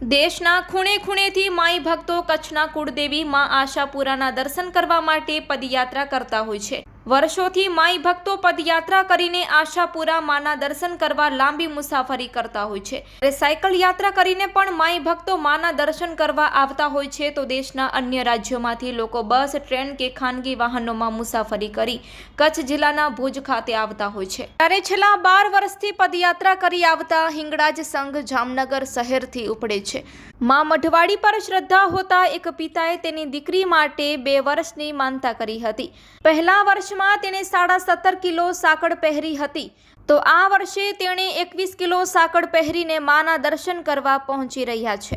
દેશના ખૂણે ખૂણેથી માઈ ભક્તો કચ્છના કુળદેવી માં આશાપુરાના દર્શન કરવા માટે પદયાત્રા કરતા હોય છે. વર્ષોથી માઈ ભક્તો પદયાત્રા કરીને આશાપુરા માના દર્શન કરવા લાંબી મુસાફરી કરતા હોય છે. ત્યારે સાયકલ યાત્રા કરીને પણ માઈ ભક્તો માના દર્શન કરવા આવતા હોય છે તો દેશના અન્ય રાજ્યોમાંથી લોકો બસ, ટ્રેન કે ખાનગી વાહનોમાં મુસાફરી કરી કચ્છ જિલ્લાના ભુજ ખાતે આવતા હોય છે. ત્યારે છેલ્લા બાર વર્ષથી પદયાત્રા કરી આવતા હિંગળાજ સંઘ જામનગર શહેરથી ઉપડે છે. મા મઢવાડી પર શ્રદ્ધા હોતા એક પિતાએ તેની દીકરી માટે બે વર્ષની માનતા કરી હતી. પહેલા વર્ષમાં તેણે સાડા સત્તર કિલો સાંકળ પહેરી હતી. તો આ વર્ષે તેણે એકવીસ કિલો સાંકળ પહેરીને માના દર્શન કરવા પહોંચી રહ્યા છે.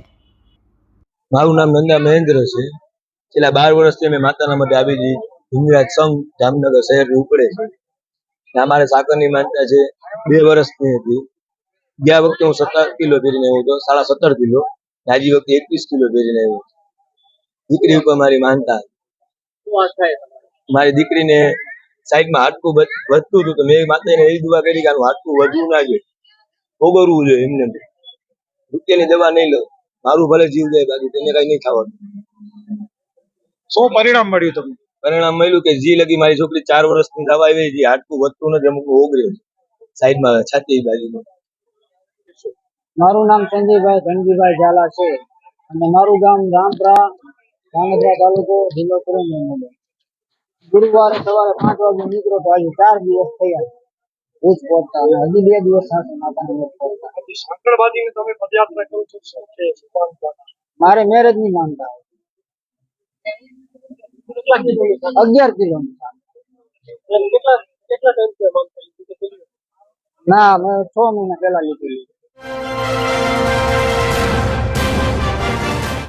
મારું નામ નંદા મહેન્દ્ર છે. છેલ્લા બાર વર્ષથી અમે માતાના મઢે આવી જઈ હિંગરાજ સંઘ જામનગર શહેર ઉપડે છે. અમારે સાકરની માનતા છે. બે વર્ષની હતી. ગયા વખતે હું સત્તર કિલો પહેરીને આવ્યો હતો. સાડા સત્તર કિલો. આજી વખતે એકવીસ કિલો પહેરીને આવ્યો દીકરી ઉપર મારી માનતા. મારી દીકરીને સાઈડમાં હાડકું વધતું હતું તો મેં માતાને એવી દુઆ કરી કે આનું હાડકું વધવું ના જોઈએ. ઓગરવું જોઈએ એમને રૂપિયાની દવા નહીં લો મારું ભલે જીવ જાય બાકી તેને કઈ નહીં થવાનું શું પરિણામ મળ્યું તમને? પરિણામ મળ્યું કે જી લગી મારી છોકરી ચાર વર્ષની થવા આવી જે હાડકું વધતું નથી અમુક ઓગળે છે. સાઈડમાં છાતી બાજુમાં. મારું નામ સંજયભાઈ ધનજીભાઈ ઝાલા છે. અને મારું ગામ રામપરા ધાંગધ્રા તાલુકો જિલ્લો સુરેન્દ્રનગર ગુરુવારે સવારે પાંચ વાગે નીકળો તો આજે ચાર દિવસ થયા. ભુજ પહોંચતા અને હજી બે દિવસ થશે માતાને મઢ પહોંચતા? મારે મેરેજની માનતા અગિયાર કિલોમીટર. પેલી? ના મેં છ મહિના પહેલા લીધેલી.